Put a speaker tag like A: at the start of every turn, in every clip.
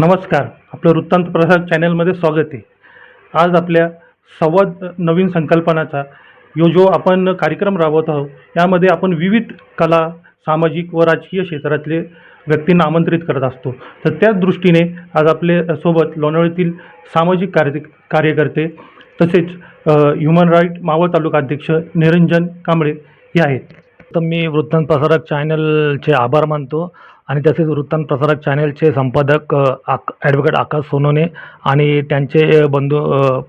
A: नमस्कार. आपलं वृत्तांत प्रसार चॅनलमध्ये स्वागत आहे. आज आपल्या संवाद नवीन संकल्पनाचा यो जो आपण कार्यक्रम राबवत आहोत यामध्ये आपण विविध कला सामाजिक व राजकीय क्षेत्रातले व्यक्तींना आमंत्रित करत असतो. तर त्याच दृष्टीने आज आपले सोबत लोणावळीतील सामाजिक कार्य कार्यकर्ते तसेच ह्युमन राईट मावळ तालुका अध्यक्ष निरंजन कांबळे हे आहेत.
B: तर मी वृत्तांत प्रसारक चॅनलचे आभार मानतो. आणि तसेच वृत्तांत प्रसारक चॅनेलचे संपादक आक ॲडव्होकेट आकाश सोनोने आणि त्यांचे बंधू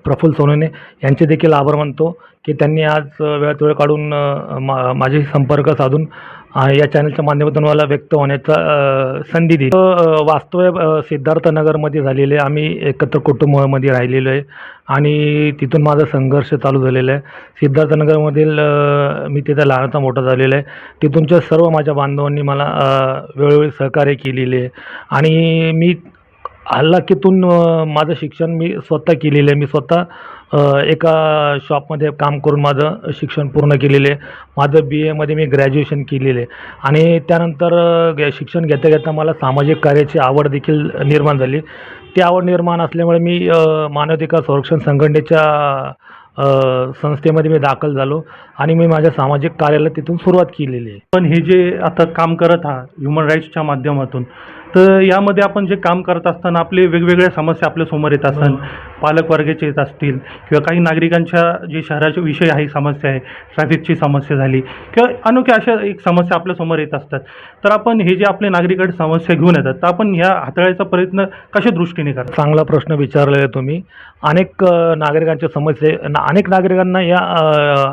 B: प्रफुल्ल सोनोने यांचे देखील आभार मानतो की त्यांनी आज वेळात वेळ काढून मा माझे संपर्क साधून या चॅनलच्या माध्यमातून मला व्यक्त होण्याचा संधी दिली. वास्तव्य सिद्धार्थनगरमध्ये झालेले आम्ही एकत्र कुटुंबामध्ये राहिलेलो आहे. आणि तिथून माझा संघर्ष चालू झालेला आहे. सिद्धार्थनगरमधील मी तिथं लहानाचा मोठा झालेला आहे. तिथूनच्या सर्व माझ्या बांधवांनी मला वेळोवेळी सहकार्य केलेले आहे. आणि मी हल्लाखीतून माझं शिक्षण मी स्वतः केलेलं आहे. मी स्वतः एका शॉपमध्ये काम करून माझं शिक्षण पूर्ण केलेलं. आहे माझं बी एमध्ये मी ग्रॅज्युएशन केलेलं. आहे आणि त्यानंतर शिक्षण घेता घेता मला सामाजिक कार्याची आवड देखील निर्माण झाली. ती आवड निर्माण असल्यामुळे मी मानवाधिकार संरक्षण संघटनेच्या संस्थेमध्ये मी दाखल झालो. आणि मी माझ्या सामाजिक कार्याला तिथून सुरुवात केलेली आहे.
A: पण हे जे आता काम करत आहात ह्युमन राईट्सच्या माध्यमातून तर यामध्ये आपण जे काम करत असताना आपले वेगवेगळ्या समस्या आपल्यासमोर येत असतात पालक वर्गाचे येत असतील किंवा काही नागरिकांच्या जे शहराचे विषय आहे समस्या आहे ट्रॅफिकची समस्या झाली किंवा अनोख्या अशा एक समस्या आपल्यासमोर येत असतात तर आपण हे जे आपले नागरिकांची समस्या घेऊन येतात तर आपण ह्या हाताळायचा प्रयत्न कशा दृष्टीने करतात
B: चांगला प्रश्न विचारलेला तुम्ही. अनेक नागरिकांच्या समस्या अनेक नागरिकांना या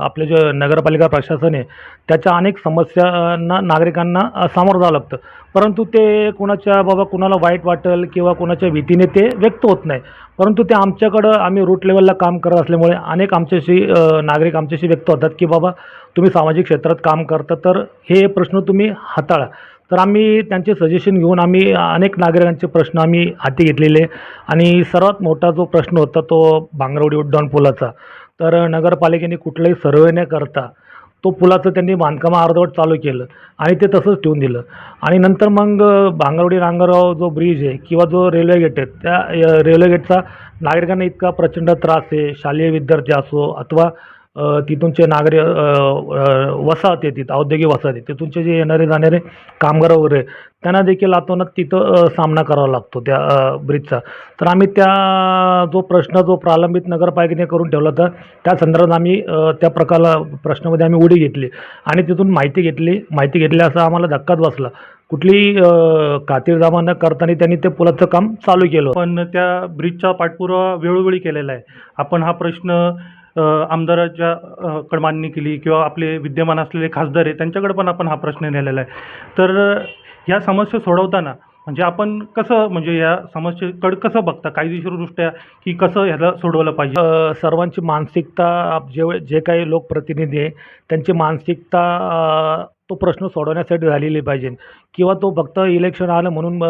B: आपले जे नगरपालिका प्रशासन आहे त्याच्या अनेक समस्यांना नागरिकांना सामोरं जावं लागतं. परंतु ते कुणाच्या बाबा कुणाला वाईट वाटेल किंवा कुणाच्या भीतीने ते व्यक्त होत नाही. परंतु ते आमच्याकडं आम्ही रूट लेवलला काम करत असल्यामुळे अनेक आमच्याशी नागरिक आमच्याशी व्यक्त होतात की बाबा तुम्ही सामाजिक क्षेत्रात काम करता तर हे प्रश्न तुम्ही हाताळा. तर आम्ही त्यांचे सजेशन घेऊन आम्ही अनेक नागरिकांचे प्रश्न आम्ही हाती घेतलेले. आणि सर्वात मोठा जो प्रश्न होता तो भांगरवडी उड्डाण पुलाचा तर नगरपालिकेने कुठलाही सर्वे न करता तो पुलाचं त्यांनी बांधकाम अर्धवट चालू केलं आणि ते तसंच ठेवून दिलं. आणि नंतर मग भांगरवडी नांगरगाव जो ब्रिज आहे किंवा जो रेल्वे गेट आहे त्या रेल्वे गेटचा नागरिकांना इतका प्रचंड त्रास आहे शालेय विद्यार्थी असो अथवा तिथूनचे नागरिक वसाहत आहे तिथं औद्योगिक वसाहत आहे तिथूनचे जे येणारे जाणारे कामगार वगैरे त्यांना देखील आतोनात तिथं सामना करावा लागतो त्या ब्रिजचा तर आम्ही त्या जो प्रश्न जो प्रलंबित नगरपालिकेने करून ठेवला होता त्या संदर्भात आम्ही त्या प्रकारला प्रश्नामध्ये आम्ही उडी घेतली. आणि तिथून माहिती घेतली माहिती घेतली असा आम्हाला धक्काच बसला. कुठलीही खातीरजामा न करताना त्यांनी ते पुलाचं काम चालू केलं.
A: पण त्या ब्रिजचा पाठपुरावा वेळोवेळी केलेला आहे. आपण हा प्रश्न आमदाराच्या अ, कडे केली किंवा आपले विद्यमान असलेले खासदार आहे त्यांच्याकडे पण आपण हा प्रश्न नेलेला आहे. तर ह्या समस्या सोडवताना म्हणजे आपण कसं म्हणजे या समस्येकड कसं बघता? कायदेशीरदृष्ट्या की कसं ह्याला सोडवलं पाहिजे?
B: सर्वांची मानसिकता आप- जे जे काही लोकप्रतिनिधी आहे त्यांची मानसिकता तो प्रश्न सोडवण्यासाठी झालेली पाहिजे. किंवा तो फक्त इलेक्शन आलं म्हणून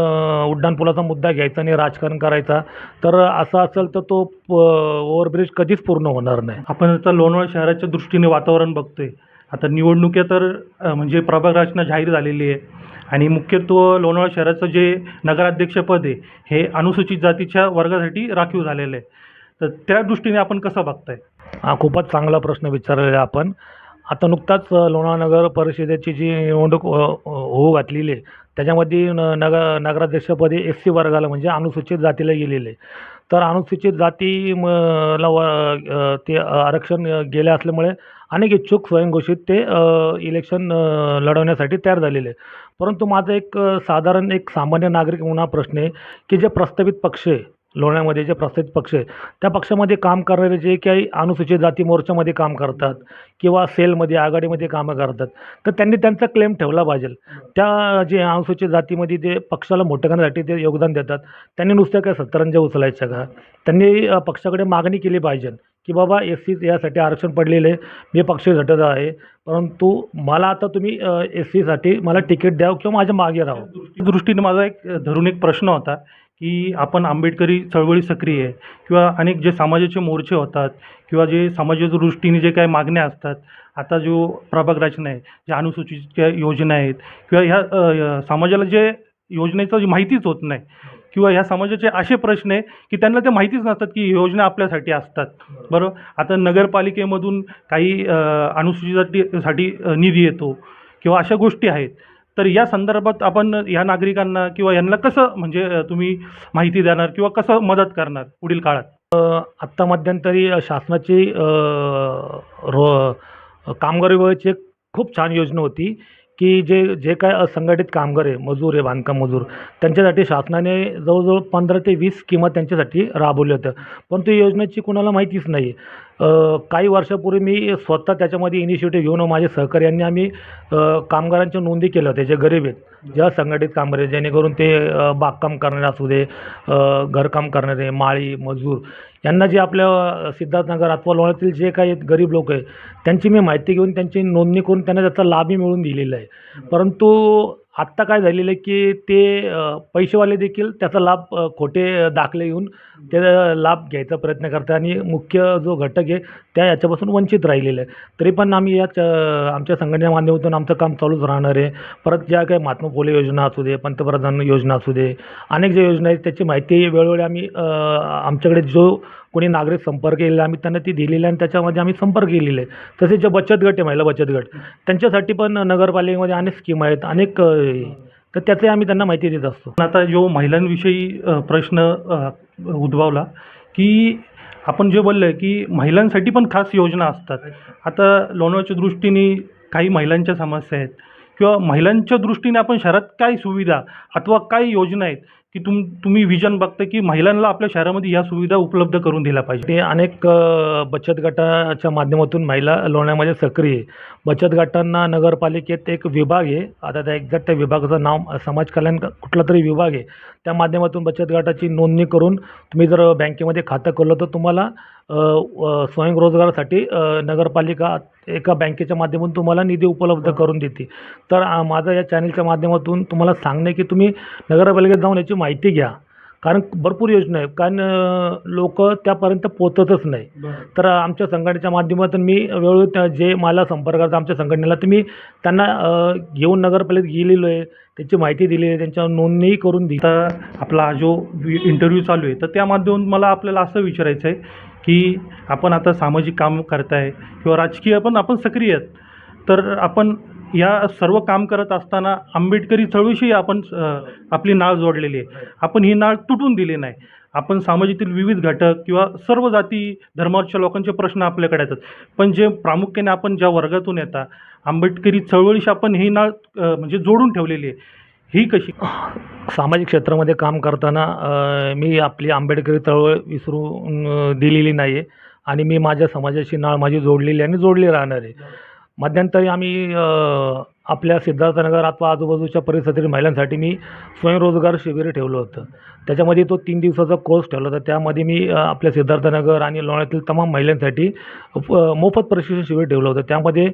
B: उड्डाणपुलाचा मुद्दा घ्यायचा आणि राजकारण करायचा. तर असं असेल तर तो ओव्हरब्रिज कधीच पूर्ण होणार नाही.
A: आपण आता लोणावळा शहराच्या दृष्टीने वातावरण बघतोय. आता निवडणुक्या तर म्हणजे प्रभाग रचना जाहीर झालेली आहे. आणि मुख्यत्व लोणावळा शहराचं जे नगराध्यक्षपद आहे हे अनुसूचित जातीच्या वर्गासाठी राखीव झालेलं आहे. तर त्या दृष्टीने आपण कसं बघताय?
B: हा खूपच चांगला प्रश्न विचारलेला आहे आपण. आता नुकताच लोणानगर लोणावळा नगर परिषदेची जी निवडणूक होऊ घातलेली आहे त्याच्यामध्ये न नग नगराध्यक्षपदी एस सी वर्गाला म्हणजे अनुसूचित जातीला गेलेले आहे. तर अनुसूचित जाती म ला व ते आरक्षण गेले असल्यामुळे अनेक इच्छुक स्वयंघोषित ते इलेक्शन लढवण्यासाठी तयार झालेले आहे परंतु माझं एक साधारण एक सामान्य नागरिक म्हणून हा प्रश्न आहे की जे प्रस्तावित पक्ष आहे लोण्यामध्ये जे प्रस्तावित पक्ष आहे त्या पक्षामध्ये काम करणारे जे काही अनुसूचित जाती मोर्चामध्ये काम करतात किंवा सेलमध्ये आघाडीमध्ये कामं करतात तर त्यांनी त्यांचा क्लेम ठेवला पाहिजे. त्या जे अनुसूचित जातीमध्ये जे पक्षाला मोठं करण्यासाठी ते योगदान देतात त्यांनी नुसत्या काय सत्तरंजा उचलायच्या का? त्यांनी पक्षाकडे मागणी केली पाहिजे की बाबा एस सी यासाठी आरक्षण पडलेलं आहे मी पक्ष झटत आहे परंतु मला आता तुम्ही एस सीसाठी मला तिकीट द्यावं किंवा माझ्या मागे राहावं?
A: दृष्टीने माझा एक धरून एक प्रश्न होता की आपण आंबेडकरी चळवळी सक्रिय आहे. किंवा अनेक जे समाजाचे मोर्चे होतात किंवा जे समाजाच्या दृष्टीने जे काही मागण्या असतात आता जो प्रभाग रचना आहे ज्या अनुसूचित योजना आहेत किंवा ह्या समाजाला जे योजनेचं माहितीच होत नाही किंवा ह्या समाजाचे असे प्रश्न आहे की त्यांना ते माहितीच नसतात की योजना आपल्यासाठी असतात. बरोबर आता नगरपालिकेमधून काही अ, अनुसूचित निधी येतो किंवा अशा गोष्टी आहेत. तर या संदर्भात आपण या नागरिकांना किंवा यांना कसं म्हणजे तुम्ही माहिती देणार किंवा कसं मदत करणार पुढील काळात?
B: आत्ता मध्यंतरी शासनाची रो कामगार विभागाची एक खूप छान योजना होती की जे जे काय असंघटित कामगार आहे मजूर आहे बांधकाम मजूर त्यांच्यासाठी शासनाने जवळजवळ पंधरा ते वीस स्कीमा त्यांच्यासाठी राबवल्या होत्या पण ती योजनेची कुणाला माहितीच नाही आहे काही वर्षापूर्वी मी स्वतः त्याच्यामध्ये इनिशिएटिव्ह घेऊन माझ्या माझे आम्ही कामगारांच्या नोंदी केल्या होत्या जे गरीब आहेत ज्या संघटित कामगार आहेत जेणेकरून ते बागकाम करणारे असू दे घरकाम करणारे माळी मजूर यांना जे आपल्या सिद्धार्थनगर अथवा लोणातील जे काही आहेत गरीब लोक आहे त्यांची मी माहिती घेऊन त्यांची नोंदणी करून त्यांना त्याचा लाभही मिळवून दिलेला आहे. परंतु आत्ता काय झालेलं आहे की ते पैसेवाले देखील त्याचा लाभ खोटे दाखले घेऊन ते लाभ घ्यायचा प्रयत्न करतात आणि मुख्य जो घटक आहे त्या याच्यापासून वंचित राहिलेलं आहे. तरी पण आम्ही याच आमच्या संघटनेच्या माध्यमातून आमचं काम चालूच राहणार आहे. परत ज्या काही महात्मा फुले योजना असू दे पंतप्रधान योजना असू दे अनेक ज्या योजना आहेत त्याची माहिती वेळोवेळी आम्ही आमच्याकडे जो कोणी नागरिक संपर्क केलेला आम्ही त्यांना ती दिलेली आणि त्याच्यामध्ये आम्ही संपर्क केलेले आहे तसेच जे बचत गट आहे महिला बचत गट त्यांच्यासाठी पण नगरपालिकेमध्ये अनेक स्कीम आहेत अनेक तर त्याचे आम्ही त्यांना माहिती देत असतो.
A: पण आता जो महिलांविषयी प्रश्न उद्भवला की आपण जे बोललं की महिलांसाठी पण खास योजना असतात. आता लोणावळ्याच्या दृष्टीने काही महिलांच्या समस्या आहेत किंवा महिलांच्या दृष्टीने आपण शहरात काय सुविधा अथवा काय योजना आहेत की तुम तुम्ही विजन बघता की महिलांना आपल्या शहरामध्ये या सुविधा उपलब्ध करून दिल्या पाहिजे.
B: ते अनेक बचत गटाच्या माध्यमातून महिला लोण्यामध्ये सक्रिय आहे. बचत गटांना नगरपालिकेत एक विभाग आहे. आता त्या एक्झॅक्ट त्या विभागाचं नाव समाज कल्याण कुठला तरी विभाग आहे. त्या माध्यमातून बचत गटाची नोंदणी करून तुम्ही जर बँकेमध्ये खातं खोललं तर तुम्हाला स्वयंरोजगारासाठी नगरपालिका एका बँकेच्या माध्यमातून तुम्हाला निधी उपलब्ध करून देते. तर माझं या चॅनलच्या माध्यमातून तुम्हाला सांगणे की तुम्ही नगरपालिकेत जाऊन याची माहिती घ्या. कारण भरपूर योजना आहे कारण लोक त्यापर्यंत पोचतच नाही. तर आमच्या संघटनेच्या माध्यमातून मी वेळोवेळी त्या जे मला संपर्क करतात आमच्या संघटनेला तर मी त्यांना घेऊन नगरपालिकेत गेलेलो आहे. त्याची माहिती दिली आहे. त्यांच्यावर नोंदणीही करून दिली.
A: आता आपला जो इंटरव्ह्यू चालू आहे तर त्या माध्यमातून मला आपल्याला असं विचारायचं आहे की आपण आता सामाजिक काम करताय किंवा राजकीय पण आपण सक्रिय आहेत. तर आपण या सर्व काम करत असताना आंबेडकरी चळवळीशी आपण आपली नाळ जोडलेली आहे. आपण ही नाळ तुटून दिली नाही. आपण समाजातील विविध घटक किंवा सर्व जाती धर्माच्या लोकांचे प्रश्न आपल्याकडे येतात. पण जे प्रामुख्याने आपण ज्या वर्गातून येता आंबेडकरी चळवळीशी आपण ही नाळ म्हणजे जोडून ठेवलेली आहे. ही कशी?
B: सामाजिक क्षेत्रामध्ये काम करताना मी आपली आंबेडकरी चळवळ विसरून दिलेली नाही आहे आणि मी माझ्या समाजाशी नाळ माझी जोडलेली आहे आणि जोडली राहणार आहे. मध्यंतरी आम्ही आपल्या सिद्धार्थनगर अथवा आजूबाजूच्या परिसरातील महिलांसाठी मी स्वयंरोजगार शिबिर ठेवलं होतं. त्याच्यामध्ये तो तीन दिवसाचा कोर्स ठेवला होता. त्यामध्ये मी आपल्या सिद्धार्थनगर आणि लोण्यातील तमाम महिलांसाठी मोफत प्रशिक्षण शिबिर ठेवलं होतं. त्यामध्ये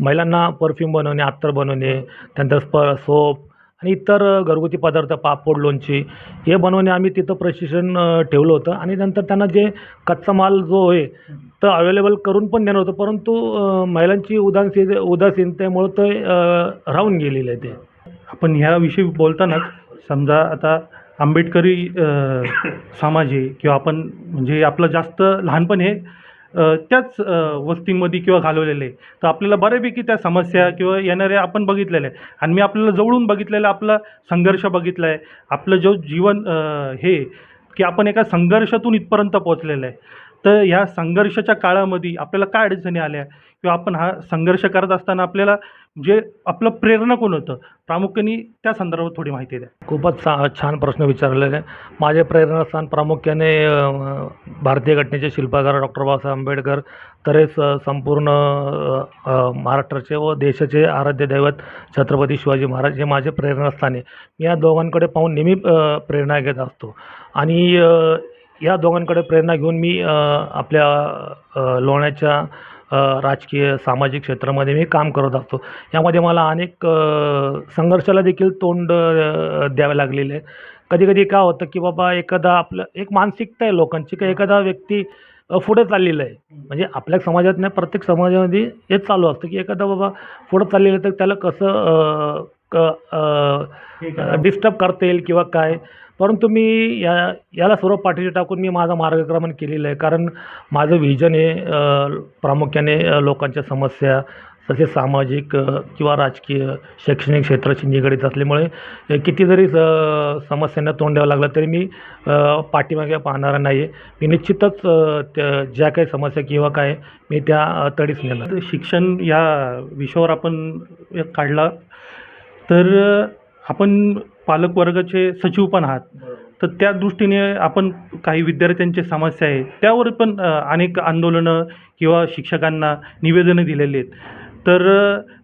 B: महिलांना परफ्यूम बनवणे अत्तर बनवणे त्यानंतर स्प सोप आणि इतर घरगुती पदार्थ पापड लोणची हे बनवणे आम्ही तिथं प्रशिक्षण ठेवलं होतं. आणि नंतर त्यांना जे कच्चा माल जो आहे तर अवेलेबल करून पण देणं होतं. परंतु महिलांची उदासीन उदासीनतेमुळं ते राहून गेलेलं आहे ते.
A: आपण ह्याविषयी बोलतानाच समजा आता आंबेडकरी समाज आहे किंवा आपण म्हणजे आपलं जास्त लहानपण हे त्याच वस्तींमध्ये वस्तीमध्ये किंवा घालवलेले आहे. तर आपल्याला बऱ्यापैकी त्या समस्या किंवा येणाऱ्या आपण बघितलेल्या आहे. आणि मी आपल्याला जवळून बघितलेला आपला संघर्ष बघितला आहे आपलं जो जीवन हे की आपण एका संघर्षातून इथपर्यंत पोहोचलेलं आहे. तर ह्या संघर्षाच्या काळामध्ये आपल्याला काय अडचणी आल्या? किंवा आपण हा संघर्ष करत असताना आपल्याला जे आपलं प्रेरणा कोण होतं? प्रामुख्याने त्या संदर्भात थोडी माहिती द्या.
B: खूपच छा छान प्रश्न विचारलेले आहे माझे प्रेरणास्थान प्रामुख्याने भारतीय घटनेचे शिल्पकार डॉक्टर बाबासाहेब आंबेडकर तसेच संपूर्ण महाराष्ट्राचे व देशाचे आराध्य दैवत छत्रपती शिवाजी महाराज हे माझे प्रेरणास्थान आहे. मी या दोघांकडे पाहून नेहमी प्रेरणा घेत असतो. आणि या दोघांकडे प्रेरणा घेऊन मी आपल्या लोण्याच्या राजकीय सामाजिक क्षेत्रामध्ये मी काम करत असतो. यामध्ये मला अनेक संघर्षाला देखील तोंड द्यावे लागलेले आहे. कधी कधी काय होतं की बाबा एखादा आपलं एक मानसिकता आहे लोकांची की एखादा व्यक्ती पुढे चाललेलं आहे. म्हणजे आपल्या समाजात नाही प्रत्येक समाजामध्ये हेच चालू असतं की एखादा बाबा पुढं चाललेलं आहे तर त्याला कसं अ, डिस्टर्ब करता येईल किंवा काय. परंतु मी या याला सर्व पाठीशी टाकून मी माझं मार्गक्रमण केलेलं आहे. कारण माझं व्हिजन हे प्रामुख्याने लोकांच्या समस्या तसेच सामाजिक किंवा राजकीय शैक्षणिक क्षेत्राशी निगडीत असल्यामुळे किती जरी स- समस्यांना तोंड द्यावं लागलं तरी मी पाठीमागे पाहणारा नाही आहे मी निश्चितच त्या ज्या काही समस्या किंवा काय मी त्या तडीच नेणार.
A: तर शिक्षण या विषयावर आपण काढला. तर आपण पालकवर्गाचे सचिव पण आहात. तर त्या दृष्टीने आपण काही विद्यार्थ्यांच्या समस्या आहे त्यावर पण अनेक आंदोलनं किंवा शिक्षकांना निवेदनं दिलेली आहेत. तर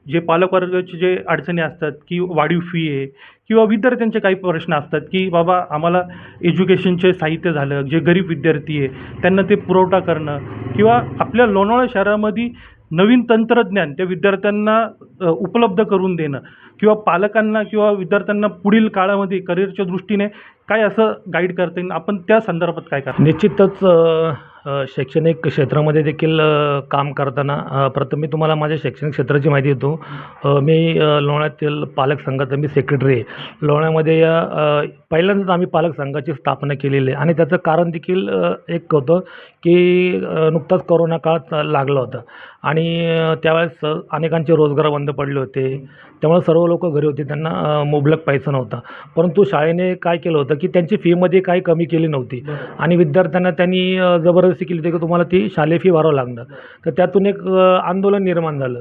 A: जे पालकवर्गाचे जे अडचणी असतात की वाढीव फी आहे किंवा विद्यार्थ्यांचे काही प्रश्न असतात की बाबा आम्हाला एज्युकेशनचे साहित्य झालं जे गरीब विद्यार्थी आहे त्यांना ते पुरवठा करणं किंवा आपल्या लोणावळा शहरामध्ये नवीन तंत्रज्ञान त्या विद्यार्थ्यांना उपलब्ध करून देणं किंवा पालकांना किंवा विद्यार्थ्यांना पुढील काळामध्ये करिअरच्या दृष्टीने काय असं गाईड करता येईल? आपण त्या संदर्भात काय करा
B: निश्चितच शैक्षणिक क्षेत्रामध्ये देखील काम करताना प्रथम मी तुम्हाला माझ्या शैक्षणिक क्षेत्राची माहिती देतो. मी लोण्यातील पालक संघाचा मी सेक्रेटरी आहे. लोण्यामध्ये या पहिल्यांदाच आम्ही पालक संघाची स्थापना केलेली आहे. आणि त्याचं कारण देखील एक होतं की नुकताच कोरोना काळ लागला होता. आणि त्यावेळेस अनेकांचे रोजगार बंद पडले होते. त्यामुळे सर्व लोक घरी होते. त्यांना मुबलक पैसा नव्हता. परंतु शाळेने काय केलं होतं की त्यांची फीमध्ये काही कमी केली नव्हती. आणि विद्यार्थ्यांना त्यांनी जबरदस्ती केली होती की तुम्हाला ती शालेय फी भरावं लागणार. तर त्यातून एक आंदोलन निर्माण झालं.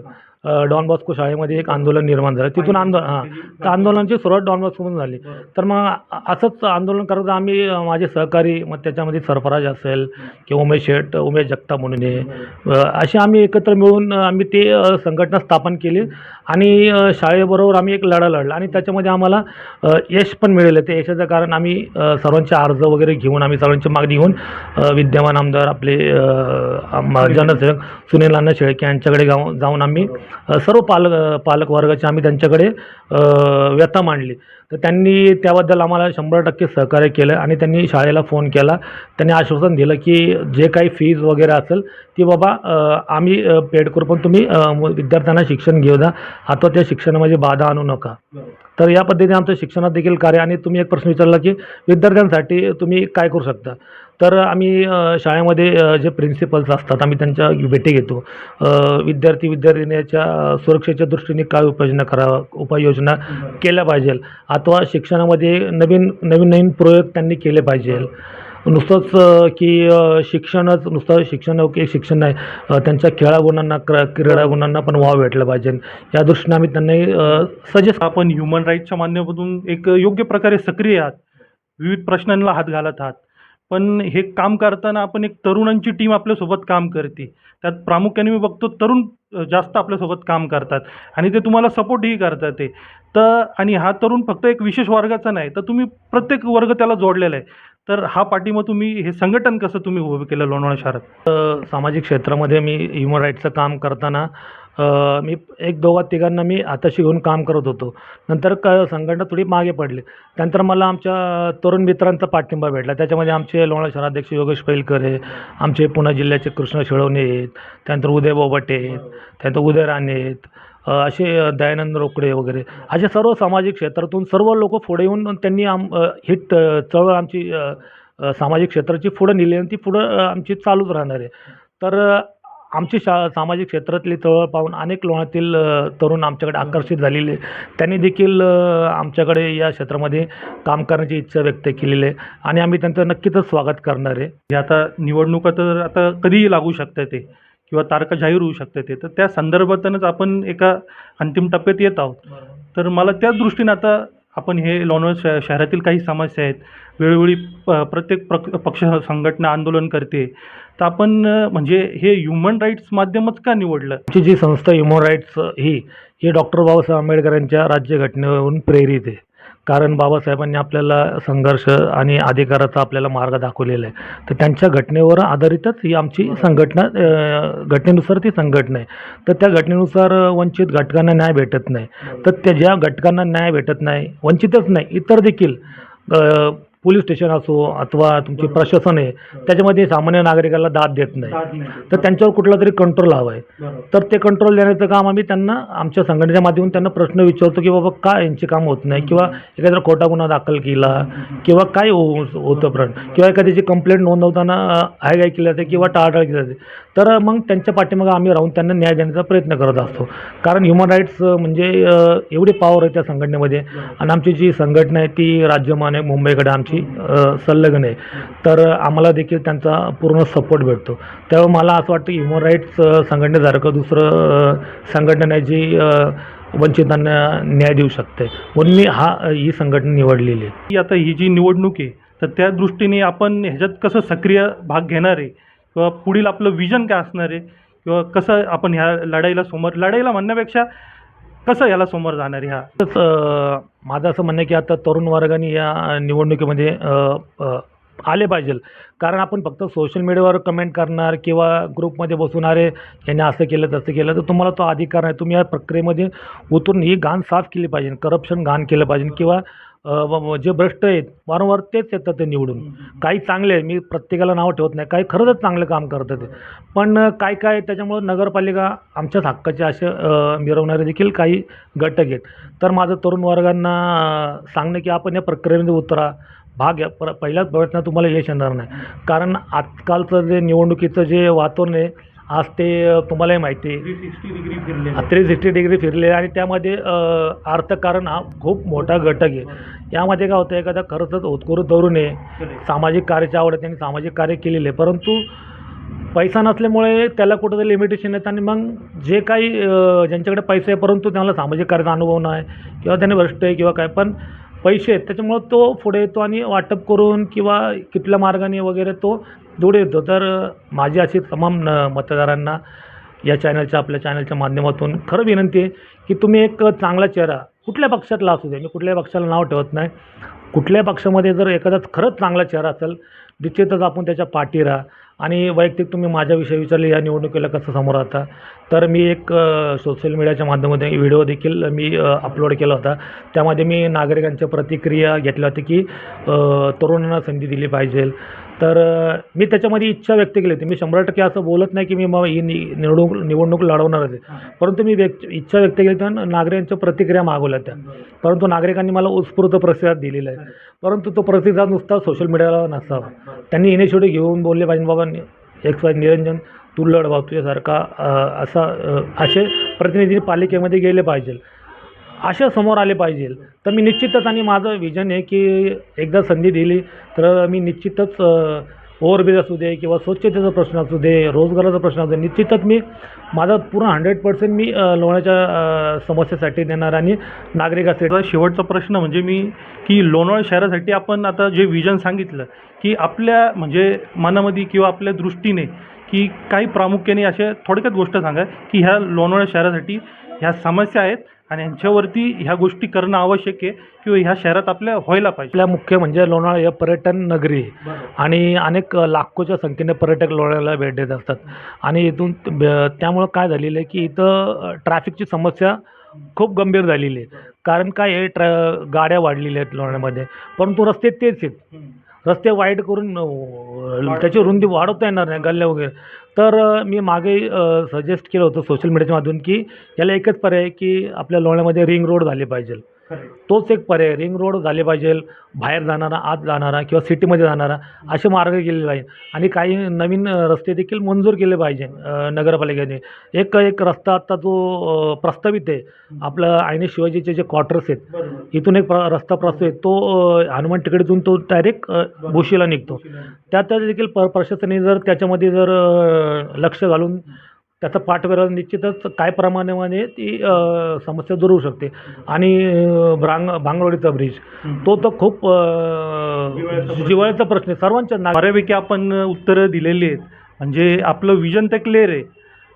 B: डॉन बॉस्को शाळेमध्ये एक आंदोलन निर्माण झालं. तिथून आंदोलन हां तर आंदोलनाची सुरुवात डॉन बॉस्कोमधून झाली. तर मग असंच आंदोलन करत आम्ही माझे सहकारी मग त्याच्यामध्ये सरफराज असेल किंवा उमेश शेठ उमेश जगताप म्हणून आहे असे आम्ही एकत्र मिळून आम्ही ते संघटना स्थापन केली. आणि शाळेबरोबर आम्ही एक लढा लढला. आणि त्याच्यामध्ये आम्हाला यश पण मिळेलं. ते यशाचं कारण आम्ही सर्वांचे अर्ज वगैरे घेऊन आम्ही सर्वांची मागणी घेऊन विद्यमान आमदार आपले जनसेवक सुनील अण्णा शेळके यांच्याकडे गाव जाऊन आम्ही सर्व पालक पालक वर्गाचे आम्ही त्यांच्याकडे व्यथा मांडली. तर त्यांनी त्याबद्दल आम्हाला शंभर टक्के सहकार्य केलं आणि त्यांनी शाळेला फोन केला. त्यांनी आश्वासन दिलं की जे काही फीज वगैरे असेल ती बाबा आम्ही पेड करू पण तुम्ही विद्यार्थ्यांना शिक्षण घेऊ द्या. आता त्या शिक्षणामध्ये बाधा आणू नका. तर या पद्धतीने आमचं शिक्षणात देखील कार्य आणि तुम्ही एक प्रश्न विचारला की विद्यार्थ्यांसाठी तुम्ही काय करू शकता? तर आम्ही शाळेमध्ये जे प्रिन्सिपल्स असतात आम्ही त्यांच्या भेटी घेतो. विद्यार्थी विद्यार्थिनीच्या सुरक्षेच्या दृष्टीने काय उपाययोजना करावा उपाययोजना केल्या पाहिजेल. अथवा शिक्षणामध्ये नवीन नवीन नवीन प्रयोग त्यांनी केले पाहिजे. नुसतंच की शिक्षणच नुसतं शिक्षण हो, ओके शिक्षण नाही त्यांच्या खेळा गुणांना क्र क्रीडा गुणांना पण वाव भेटला पाहिजे. या दृष्टीने आम्ही त्यांना सजेस्ट
A: आपण ह्युमन राईट्सच्या माध्यमातून एक योग्य प्रकारे सक्रिय आहात. विविध प्रश्नांना हात घालत आहात. पण हे काम करताना आपण एक तरुणांची टीम आपल्यासोबत काम करते. त्यात प्रामुख्याने मी बघतो तरुण जास्त आपल्यासोबत काम करतात आणि ते तुम्हाला सपोर्टही करतात ते. तर आणि हा तरुण फक्त एक विशेष वर्गाचा नाही तर तुम्ही प्रत्येक वर्ग त्याला जोडलेला आहे. तर हा पाठिंबा तुम्ही हे संघटन कसं तुम्ही उभं केलं लोणावळा शहरात?
B: सामाजिक क्षेत्रामध्ये मी ह्युमन राईटचं काम करताना मी एक दोघा तिघांना मी हाताशी घेऊन काम करत होतो. नंतर क संघटना थोडी मागे पडली. त्यानंतर मला आमच्या तरुण मित्रांचा पाठिंबा भेटला. त्याच्यामध्ये आमचे लोणावळा शहराध्यक्ष योगेश पैलकर आहे आमचे पुणे जिल्ह्याचे कृष्ण शिळवणे आहेत. त्यानंतर उदय बोबटे आहेत. त्यानंतर उदय राणे आहेत. असे दयानंद रोकडे वगैरे. असे सर्व सामाजिक क्षेत्रातून सर्व लोक पुढे येऊन त्यांनी आम हिट ही चळवळ आमची सामाजिक क्षेत्राची पुढं नेली आणि ती पुढं आमची चालूच राहणार आहे. तर आमची शा सामाजिक क्षेत्रातली चळवळ पाहून अनेक लोणातील तरुण आमच्याकडे आकर्षित झालेले. त्यांनी देखील आमच्याकडे या क्षेत्रामध्ये काम करण्याची इच्छा व्यक्त केलेली आहे. आणि आम्ही त्यांचं नक्कीच स्वागत करणार आहे.
A: हे आता निवडणुका तर आता कधीही लागू शकतात ते किंवा तारखा जाहीर होऊ शकतात ते. तर त्या संदर्भातूनच आपण एका अंतिम टप्प्यात येत आहोत. तर मला त्या दृष्टीने आता आपण हे लोणावळा श शहरातील काही समस्या आहेत. वेळोवेळी प प्रत्येक प्रक पक्ष संघटना आंदोलन करते. तर आपण म्हणजे हे ह्युमन राईट्स माध्यमच का निवडलं?
B: आमची जी संस्था ह्युमन राईट्स ही हे डॉक्टर बाबासाहेब आंबेडकरांच्या राज्यघटनेवरून प्रेरित आहे. कारण बाबासाहेबांनी आपल्याला संघर्ष आणि अधिकाराचा आपल्याला मार्ग दाखवलेला आहे. तर त्यांच्या घटनेवर आधारितच ही आमची संघटना घटनेनुसार ती संघटना आहे. तर त्या घटनेनुसार वंचित घटकांना न्याय भेटत नाही. तर त्या ज्या घटकांना न्याय भेटत नाही वंचितच नाही इतर देखील पोलीस स्टेशन असो अथवा तुमचे प्रशासन आहे त्याच्यामध्ये सामान्य नागरिकाला दाद देत नाही. तर त्यांच्यावर कुठला तरी कंट्रोल हवा आहे. तर ते कंट्रोल देण्याचं काम आम्ही त्यांना आमच्या संघटनेच्या माध्यमातून त्यांना प्रश्न विचारतो की बाबा का यांचे काम होत नाही? किंवा एखादा खोटा गुन्हा दाखल केला किंवा काय हो- होतं प्रण किंवा एखाद्याची कंप्लेंट नोंदवताना हाय काय केलं जाते किंवा टाळाटाळ केली जाते. तर मग त्यांच्या पाठीमागं आम्ही राहून त्यांना न्याय देण्याचा प्रयत्न करत असतो. कारण ह्युमन राईट्स म्हणजे एवढी पॉवर आहे त्या संघटनेमध्ये. आणि आमची जी संघटना आहे ती राज्यमान आहे मुंबईकडे आमची. अ, संलग्न आहे तर आम्हाला देखील त्यांचा पूर्ण सपोर्ट भेटतो. त्यामुळे मला असं वाटतं ह्युमन राईट्स संघटनेसारखं दुसरं संघटना आहे जी वंचितांना न्याय देऊ शकते. म्हणून मी हा ही संघटना निवडलेली आहे.
A: की आता ही जी निवडणूक आहे तर त्या दृष्टीने आपण ह्याच्यात कसं सक्रिय भाग घेणार आहे? किंवा पुढील आपलं विजन काय असणार आहे? किंवा कसं आपण ह्या लढाईला समोर लढाईला म्हणण्यापेक्षा कसं याला समोर जाणार आहे ह्या?
B: तसंच माझं असं म्हणणं आहे की आता तरुण वर्गाने या निवडणुकीमध्ये आले पाहिजे कारण आपण फक्त सोशल मीडियावर कमेंट करणार किंवा ग्रुपमध्ये बसून अरे याने असं केलं तसं केलं तर तुम्हाला तो अधिकार नाही तुम्ही या प्रक्रियेमध्ये उतरून ही घाण साफ केली पाहिजे करप्शन घाण केलं पाहिजे किंवा व- जे भ्रष्ट आहेत वारंवार तेच येतात ते निवडून. काही चांगले आहे मी प्रत्येकाला नाव ठेवत नाही. काही खरंच चांगलं काम करतात ते पण काय काय त्याच्यामुळं नगरपालिका आमच्याच हक्काचे असे मिरवणारे देखील काही घटक आहेत. तर माझं तरुण वर्गांना सांगणं की आपण या प्रक्रियेमध्ये उतरा. भाग घ्या पर पहिल्याच प्रयत्नात तुम्हाला यश येणार नाही. कारण आजकालचं जे निवडणुकीचं जे वातावरण आहे आज ते तुम्हालाही माहिती आहे.
A: सिक्स्टी डिग्री फिरले
B: थ्री सिक्स्टी डिग्री फिरले आणि त्यामध्ये अर्थकारण हा खूप मोठा घटक आहे. यामध्ये काय होतं एखादा खरंच होतकरू तरुण आहे सामाजिक कार्याची आवड त्यांनी सामाजिक कार्य केलेले परंतु पैसा नसल्यामुळे त्याला कुठंतरी लिमिटेशन येतं आणि मग जे काही ज्यांच्याकडे पैसे आहे परंतु त्यांना सामाजिक कार्याचा अनुभव नाही किंवा त्याने भ्रष्ट आहे किंवा काय. पण पैसे आहेत. त्याच्यामुळं तो पुढे येतो आणि वाटप करून किंवा कुठल्या मार्गाने वगैरे तो पुढे येतो. तर माझी अशी तमाम न- मतदारांना या चॅनलच्या आपल्या चॅनलच्या माध्यमातून खरं विनंती आहे की तुम्ही एक चांगला चेहरा कुठल्या पक्षातला असू दे मी कुठल्याही पक्षाला नाव ठेवत नाही. कुठल्याही पक्षामध्ये जर एखादा खरंच चांगला चेहरा असेल निश्चितच आपण त्याच्या पाठी राहा. आणि वैयक्तिक तुम्ही माझ्याविषयी विचारले या निवडणुकीला कसं समोर आता तर मी एक सोशल मीडियाच्या माध्यमातून व्हिडिओ देखील मी अपलोड केला होता. त्यामध्ये मी नागरिकांच्या प्रतिक्रिया घेतल्या होत्या की तरुणांना संधी दिली पाहिजे. तर मी त्याच्यामध्ये इच्छा व्यक्त केली होती. मी शंभर टक्के असं बोलत नाही की मी मग ही नि निवडणूक निवडणूक लढवणारच आहे. परंतु मी व्यक्त इच्छा व्यक्त केली आणि नागरिकांच्या प्रतिक्रिया मागवल्या त्या. परंतु नागरिकांनी मला उत्स्फूर्त प्रतिसाद दिलेला आहे. परंतु तो प्रतिसाद नुसता सोशल मीडियाला नसावा. त्यांनी इनिशिएटिव्ह घेऊन बोलले पाहिजे बाबा एक्स वाय निरंजन तू लढ भाऊ तुझ्यासारखा असा असे प्रतिनिधी पालिकेमध्ये गेले पाहिजे. अशा समोर आले पाहिजे. तर मी निश्चितच आणि माझं विजन आहे की एकदा संधी दिली तर मी निश्चितच ओव्हरब्रिज असू दे किंवा स्वच्छतेचा प्रश्न असू दे रोजगाराचा प्रश्न असू दे निश्चितच मी माझा पूर्ण हंड्रेड पर्सेंट मी लोणाच्या समस्येसाठी देणार आणि नागरिकासाठी
A: शेवटचा प्रश्न म्हणजे मी की लोणावळा शहरासाठी आपण आता जे विजन सांगितलं की आपल्या म्हणजे मनामध्ये किंवा आपल्या दृष्टीने की काही प्रामुख्याने अशा थोडक्यात गोष्ट सांगा की ह्या लोणावळा शहरासाठी ह्या समस्या आहेत आणि ह्यांच्यावरती ह्या गोष्टी करणं आवश्यक आहे किंवा ह्या शहरात आपल्या व्हायला पाहिजे.
B: आपल्या मुख्य म्हणजे लोणावळा हे पर्यटन नगरी आहे. आणि अनेक लाखोच्या संख्येने पर्यटक लोणावळ्याला भेट देत असतात. आणि इथून त्यामुळं काय झालेलं आहे की इथं ट्रॅफिकची समस्या खूप गंभीर झालेली आहे. कारण काय आहे ट्रॅ गाड्या वाढलेल्या आहेत लोणावळ्यामध्ये परंतु रस्ते तेच आहेत. रस्ते वाईट करून त्याची रुंदी वाढवता येणार नाही गल्ल्या वगैरे. तर मी मागे सजेस्ट केलं होतं सोशल मीडियाच्या माध्यमातून की याला एकच पर्याय की आपल्या लोण्यामध्ये रिंग रोड झाले पाहिजे. तोच एक पर्याय. रिंग रोड झाले पाहिजे बाहेर जाणारा आत जाणारा किंवा सिटीमध्ये जाणारा असे मार्ग केले पाहिजे. आणि काही नवीन रस्ते देखील मंजूर केले पाहिजे नगरपालिकेने. एक एक रस्ता आत्ता जो प्रस्तावित आहे आपलं आयने शिवाजीचे जे क्वार्टर्स आहेत इथून एक प्र रस्ता प्रस्तावित तो हनुमान तिकडेतून तो डायरेक्ट भोशीला निघतो. त्यात देखील प प्रशासनाने जर त्याच्यामध्ये जर लक्ष घालून त्याचं पाठबळ निश्चितच काय प्रमाणामध्ये म्हणजे ती समस्या दूर होऊ शकते. आणि भ्रांग भांग ब्रिज तो तर खूप जिवाळ्याचा प्रश्न आहे. सर्वांच्या नाग
A: बऱ्यापैकी आपण उत्तरं दिलेली आहेत. म्हणजे आपलं विजन तर क्लिअर आहे.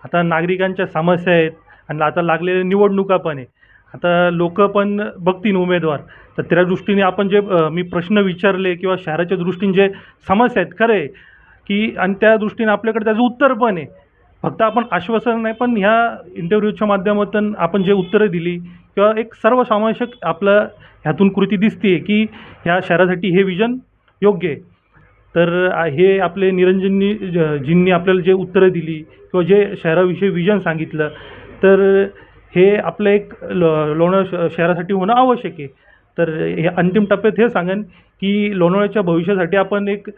A: आता नागरिकांच्या समस्या आहेत आणि आता लागलेल्या निवडणुका पण आहे आता लोक पण बघतील उमेदवार. तर त्या दृष्टीने आपण जे मी प्रश्न विचारले किंवा शहराच्या दृष्टीने जे समस्या आहेत खरं आहे की आणि त्या दृष्टीने आपल्याकडे त्याचं उत्तर पण आहे. फक्त आपण आश्वासन नाही पण ह्या इंटरव्ह्यूच्या माध्यमातून आपण जे उत्तरं दिली किंवा एक सर्वसमावेशक आपलं ह्यातून कृती दिसते की ह्या शहरासाठी हे विजन योग्य आहे. तर हे आपले निरंजननी जींनी आपल्याला जे उत्तरं दिली किंवा जे शहराविषयी विजन सांगितलं तर हे आपलं एक लो लोणार श शहरासाठी होणं आवश्यक आहे. तर हे अंतिम टप्प्यात हे सांगेन की लोणावळ्याच्या भविष्यासाठी आपण एक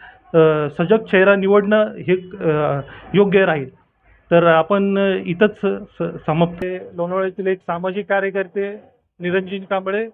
A: सजग चेहरा निवडणं हे योग्य राहील. तर आपण इथंच स- समाप्त. लोणावळ्यातील एक सामाजिक कार्यकर्ते निरंजन कांबळे.